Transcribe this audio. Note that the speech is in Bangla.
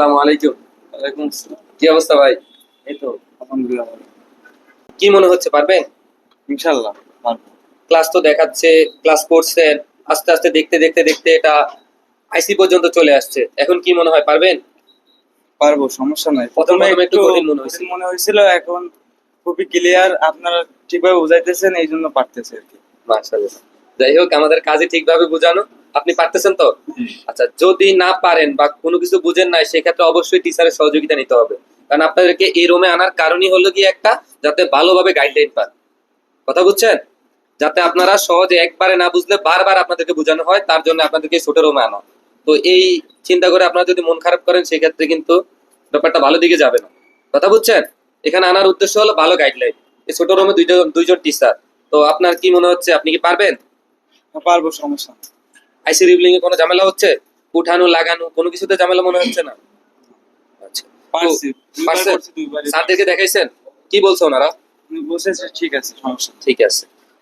আসসালামু আলাইকুম। ওয়ালাইকুম কি অবস্থা ভাই? এই তো আলহামদুলিল্লাহ কি মনে হচ্ছে পারব? ক্লাস তো দেখাচ্ছে ক্লাস করছেন আস্তে আস্তে দেখতে দেখতে দেখতে এটা আইসি পর্যন্ত চলে আসছে। এখন কি মনে হয় পারবেন? পারব সমস্যা নাই। প্রথম একটু কঠিন মনে হয়েছিল। মনে হয়েছিল এখন খুবই ক্লিয়ার আপনারা ঠিকভাবে বুঝাইতেছেন এই জন্য পারতেছে আর কি। মাশাআল্লাহ। যাই হোক আমাদের কাজে ঠিকভাবে বোঝানো। আপনি পারতেছেন তো? আচ্ছা যদি না পারেন বা কোনো কিছু বুঝেন নাই সেক্ষেত্রে অবশ্যই টিচারের সহযোগিতা নিতে হবে। কারণ আপনাদেরকে এই রুমে আনার কারণই হলো কি একটা যাতে ভালোভাবে গাইডলাইন পান। কথা বুঝছেন? যাতে আপনারা সহজে একবারে না বুঝলে বারবার আপনাদেরকে বোঝানো হয় তার জন্য আপনাদেরকে ছোট রুমে আনা। তো এই চিন্তা করে আপনারা যদি মন খারাপ করেন সেক্ষেত্রে কিন্তু ব্যাপারটা ভালো দিকে যাবে না। কথা বুঝছেন? এখানে আনার উদ্দেশ্য হলো ভালো গাইডলাইন এই ছোট রুমে দুইজন দুইজন টিচার তো আপনার কি মনে হচ্ছে? আপনি কি পারবেন? হ্যাঁ, পারব সমস্যা। আইসি রিবলিং এ কোনো ঝামেলা হচ্ছে? উঠানো লাগানো কোনো কিছুতে ঝামেলা মনে হচ্ছে না? আচ্ছা। স্যারদেরকে দেখাইছেন? কি বলছো ওনারা? বলছে ঠিক আছে সমস্যা ঠিক আছে।